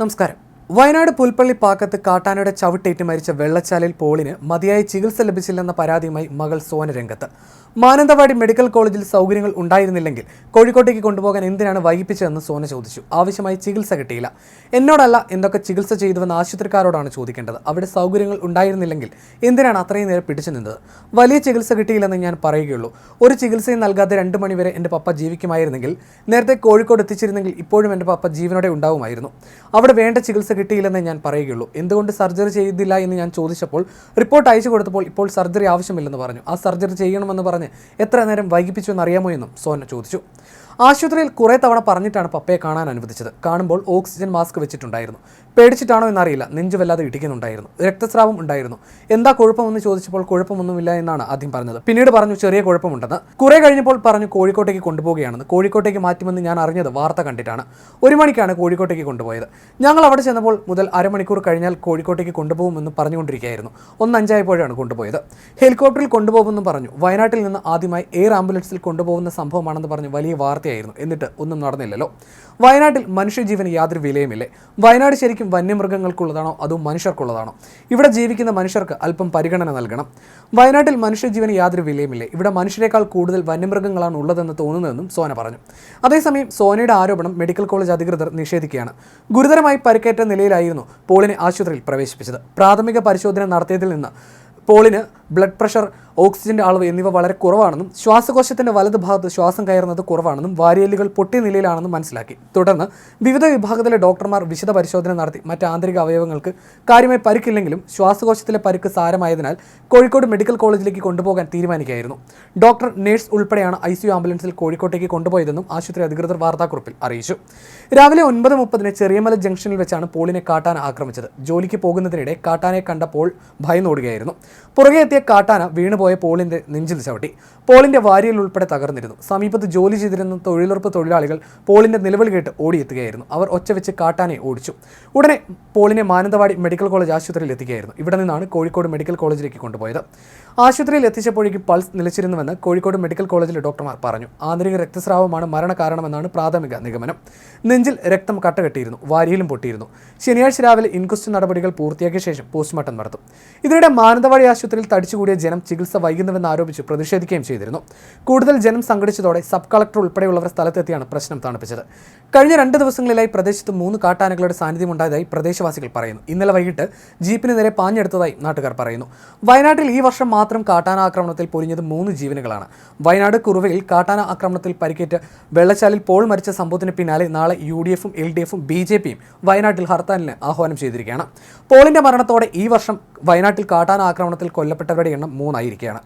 നമസ്കാരം വയനാട് പുൽപ്പള്ളി പാക്കത്ത് കാട്ടാനയുടെ ചവിട്ടേറ്റ് മരിച്ച വെള്ളച്ചാലിൽ പോളിന് മതിയായ ചികിത്സ ലഭിച്ചില്ലെന്ന പരാതിയുമായി മകൾ സോന രംഗത്ത്. മാനന്തവാടി മെഡിക്കൽ കോളേജിൽ സൗകര്യങ്ങൾ ഉണ്ടായിരുന്നില്ലെങ്കിൽ കോഴിക്കോട്ടേക്ക് കൊണ്ടുപോകാൻ എന്തിനാണ് വൈകിപ്പിച്ചതെന്ന് സോന ചോദിച്ചു. ആവശ്യമായി ചികിത്സ കിട്ടിയില്ല. എന്നോടല്ല എന്തൊക്കെ ചികിത്സ ചെയ്തുവെന്ന് ആശുപത്രിക്കാരോടാണ് ചോദിക്കേണ്ടത്. അവിടെ സൗകര്യങ്ങൾ ഉണ്ടായിരുന്നില്ലെങ്കിൽ എന്തിനാണ് അത്രയും നേരം പിടിച്ചു നിന്നത്? വലിയ ചികിത്സ കിട്ടിയില്ലെന്ന് ഞാൻ പറയുകയുള്ളൂ. ഒരു ചികിത്സയും നൽകാതെ രണ്ട് മണിവരെ എന്റെ പപ്പ ജീവിക്കുമായിരുന്നെങ്കിൽ നേരത്തെ കോഴിക്കോട് എത്തിച്ചിരുന്നെങ്കിൽ ഇപ്പോഴും എന്റെ പപ്പ ജീവനോടെ ഉണ്ടാവുമായിരുന്നു. അവിടെ വേണ്ട ചികിത്സ കിട്ടിയില്ലെന്ന് ഞാൻ പറയുകയുള്ളൂ. എന്തുകൊണ്ട് സർജറി ചെയ്തില്ല എന്ന് ഞാൻ ചോദിച്ചപ്പോൾ റിപ്പോർട്ട് അയച്ചു കൊടുത്തപ്പോൾ ഇപ്പോൾ സർജറി ആവശ്യമില്ലെന്ന് പറഞ്ഞു. ആ സർജറി ചെയ്യണമെന്ന് പറഞ്ഞ് എത്ര നേരം വൈകിപ്പിച്ചു എന്നറിയാമോ എന്നും സോന ചോദിച്ചു. ആശുപത്രിയിൽ കുറേ തവണ പറഞ്ഞിട്ടാണ് പപ്പയെ കാണാൻ അനുവദിച്ചത്. കാണുമ്പോൾ ഓക്സിജൻ മാസ്ക് വെച്ചിട്ടുണ്ടായിരുന്നു. പേടിച്ചിട്ടാണോ എന്നറിയില്ല. നെഞ്ചു വല്ലാതെ ഇടിക്കുന്നുണ്ടായിരുന്നു. രക്തസ്രാവം ഉണ്ടായിരുന്നു. എന്താ കുഴപ്പമെന്ന് ചോദിച്ചപ്പോൾ കുഴപ്പമൊന്നുമില്ല എന്നാണ് ആദ്യം പറഞ്ഞത്. പിന്നീട് പറഞ്ഞു ചെറിയ കുഴപ്പമുണ്ടെന്ന്. കുറെ കഴിഞ്ഞപ്പോൾ പറഞ്ഞു കോഴിക്കോട്ടേക്ക് കൊണ്ടുപോവുകയാണെന്ന്. കോഴിക്കോട്ടേക്ക് മാറ്റുമെന്ന് ഞാൻ അറിഞ്ഞത് വാർത്ത കണ്ടിട്ടാണ്. ഒരു മണിക്കാണ് കോഴിക്കോട്ടേക്ക് കൊണ്ടുപോയത്. ഞങ്ങൾ അവിടെ ചെന്നപ്പോൾ മുതൽ അരമണിക്കൂർ കഴിഞ്ഞാൽ കോഴിക്കോട്ടേക്ക് കൊണ്ടുപോകുമെന്ന് പറഞ്ഞുകൊണ്ടിരിക്കുകയായിരുന്നു. ഒന്നഞ്ചായപ്പോഴാണ് കൊണ്ടുപോയത്. ഹെലികോപ്റ്ററിൽ കൊണ്ടുപോകുമെന്നും പറഞ്ഞു. വയനാട്ടിൽ നിന്ന് ആദ്യമായി എയർ ആംബുലൻസിൽ കൊണ്ടുപോകുന്ന സംഭവമാണെന്ന് പറഞ്ഞ് വലിയ വാർത്തയായിരുന്നു എന്നിട്ട് ഒന്നും നടന്നില്ലല്ലോ. വയനാട്ടിൽ മനുഷ്യജീവന് യാതൊരു വിലയുമില്ലേ. വയനാട് ശരിക്കും വന്യമൃഗങ്ങൾക്കുള്ളതാണോ അതോ മനുഷ്യർക്കുള്ളതാണോ? ഇവിടെ ജീവിക്കുന്ന മനുഷ്യർക്ക് അല്പം പരിഗണന നൽകണം. വയനാട്ടിൽ മനുഷ്യജീവന് യാതൊരു വിലയുമില്ലേ. ഇവിടെ മനുഷ്യരെക്കാൾ കൂടുതൽ വന്യമൃഗങ്ങളാണ് ഉള്ളതെന്ന് തോന്നുന്നതെന്നും സോന പറഞ്ഞു. അതേസമയം സോനയുടെ ആരോപണം മെഡിക്കൽ കോളേജ് അധികൃതർ നിഷേധിക്കുകയാണ്. ഗുരുതരമായി പരിക്കേറ്റ നിലയിലായിരുന്നു പോളിനെ ആശുപത്രിയിൽ പ്രവേശിപ്പിച്ചത്. പ്രാഥമിക പരിശോധന നടത്തിയതിൽ നിന്ന് പോളിന് ബ്ലഡ് പ്രഷർ ഓക്സിജന്റെ അളവ് എന്നിവ വളരെ കുറവാണെന്നും ശ്വാസകോശത്തിന്റെ വലത് ഭാഗത്ത് ശ്വാസം കയറുന്നത് കുറവാണെന്നും വാരിയലുകൾ പൊട്ടിയ നിലയിലാണെന്നും മനസ്സിലാക്കി. തുടർന്ന് വിവിധ വിഭാഗത്തിലെ ഡോക്ടർമാർ വിശദ പരിശോധന നടത്തി. മറ്റ് ആന്തരിക അവയവങ്ങൾക്ക് കാര്യമായി പരിക്കില്ലെങ്കിലും ശ്വാസകോശത്തിലെ പരിക്ക് സാരമായതിനാൽ കോഴിക്കോട് മെഡിക്കൽ കോളേജിലേക്ക് കൊണ്ടുപോകാൻ തീരുമാനിക്കുകയായിരുന്നു. ഡോക്ടർ നേഴ്സ് ഉൾപ്പെടെയാണ് ഐ ആംബുലൻസിൽ കോഴിക്കോട്ടേക്ക് കൊണ്ടുപോയതെന്നും ആശുപത്രി അധികൃതർ വാർത്താക്കുറിപ്പിൽ അറിയിച്ചു. രാവിലെ ഒൻപത് മുപ്പതിന് ചെറിയമല ജംഗ്ഷനിൽ വെച്ചാണ് പോളിനെ കാട്ടാന ആക്രമിച്ചത്. ജോലിക്ക് പോകുന്നതിനിടെ കാട്ടാനെ കണ്ട പോൾ ഭയന്നോടുകയായിരുന്നു. പുറകെ എത്തിയ കാട്ടാന വീണുപോയ പോളിന്റെ നെഞ്ചിൽ ചവിട്ടി. പോളിന്റെ വാരിയൽ ഉൾപ്പെടെ തകർന്നിരുന്നു. സമീപത്ത് ജോലി ചെയ്തിരുന്ന തൊഴിലുറപ്പ് തൊഴിലാളികൾ പോളിന്റെ നിലവിളി കേട്ട് ഓടിയെത്തുകയായിരുന്നു. അവർ ഒച്ച വെച്ച് കാട്ടാനെ ഓടിച്ചു. ഉടനെ പോളിനെ മാനന്തവാടി മെഡിക്കൽ കോളേജ് ആശുപത്രിയിൽ എത്തിക്കുകയായിരുന്നു. ഇവിടെ നിന്നാണ് കോഴിക്കോട് മെഡിക്കൽ കോളേജിലേക്ക് കൊണ്ടുപോയത്. ആശുപത്രിയിൽ എത്തിച്ചപ്പോഴേക്കും പൾസ് നിലച്ചിരുന്നുവെന്ന് കോഴിക്കോട് മെഡിക്കൽ കോളേജിലെ ഡോക്ടർമാർ പറഞ്ഞു. ആന്തരിക രക്തസ്രാവമാണ് മരണകാരണമെന്നാണ് പ്രാഥമിക നിഗമനം. നെഞ്ചിൽ രക്തം കട്ടകെട്ടിയിരുന്നു. വാരിയിലും പൊട്ടിയിരുന്നു. ശനിയാഴ്ച രാവിലെ ഇൻക്വസ്റ്റ് നടപടികൾ പൂർത്തിയാക്കിയ ശേഷം പോസ്റ്റ്മോർട്ടം നടത്തും. ഇതിനിടെ മാനന്തവാടി ആശുപത്രിയിൽ തടിച്ചുകൂടിയ ജനം ചികിത്സ വൈകുന്നുവെന്ന് ആരോപിച്ച് പ്രതിഷേധിക്കുകയും ചെയ്തിരുന്നു. കൂടുതൽ ജനം സംഘടിച്ചതോടെ സബ് കളക്ടർ ഉൾപ്പെടെയുള്ളവർ സ്ഥലത്തെത്തിയാണ് പ്രശ്നം തണുപ്പിച്ചത്. കഴിഞ്ഞ രണ്ട് ദിവസങ്ങളിലായി പ്രദേശത്ത് മൂന്ന് കാട്ടാനകളുടെ സാന്നിധ്യം ഉണ്ടായതായി പ്രദേശവാസികൾ പറയുന്നു. ഇന്നലെ വൈകിട്ട് ജീപ്പിന് നേരെ പാഞ്ഞെടുത്തതായി നാട്ടുകാർ പറയുന്നു. വയനാട്ടിൽ ഈ വർഷം മാത്രം കാട്ടാന ആക്രമണത്തിൽ പൊലിഞ്ഞത് മൂന്ന് ജീവനുകളാണ്. വയനാട് കുറുവയിൽ കാട്ടാന ആക്രമണത്തിൽ പരിക്കേറ്റ് വെള്ളച്ചാലിൽ പോൾ മരിച്ച സംഭവത്തിന് പിന്നാലെ നാളെ യു ഡി എഫും എൽ ഡി എഫും ബി ജെ പിയും വയനാട്ടിൽ ഹർത്താലിന് ആഹ്വാനം ചെയ്തിരിക്കുകയാണ്. പോളിന്റെ മരണത്തോടെ ഈ വർഷം വയനാട്ടിൽ കാട്ടാന ആക്രമണത്തിൽ കൊല്ലപ്പെട്ടവരുടെ എണ്ണം മൂന്നായിരിക്കുകയാണ്.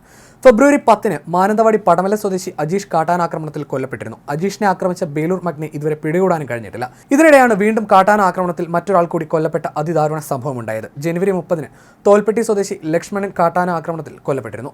ഫെബ്രുവരി പത്തിന് മാനന്തവാടി പടമല സ്വദേശി അജീഷ് കാട്ടാനാക്രമണത്തിൽ കൊല്ലപ്പെട്ടിരുന്നു. അജീഷിനെ ആക്രമിച്ച ബേലൂർ മഗ്നെ ഇതുവരെ പിടികൂടാനും കഴിഞ്ഞിട്ടില്ല. ഇതിനിടെയാണ് വീണ്ടും കാട്ടാന ആക്രമണത്തിൽ മറ്റൊരാൾ കൂടി കൊല്ലപ്പെട്ട അതിദാരുണ സംഭവം ഉണ്ടായത് ജനുവരി മുപ്പതിന് തോൽപ്പെട്ടി സ്വദേശി ലക്ഷ്മണൻ കാട്ടാന ആക്രമണത്തിൽ കൊല്ലപ്പെട്ടിരുന്നു.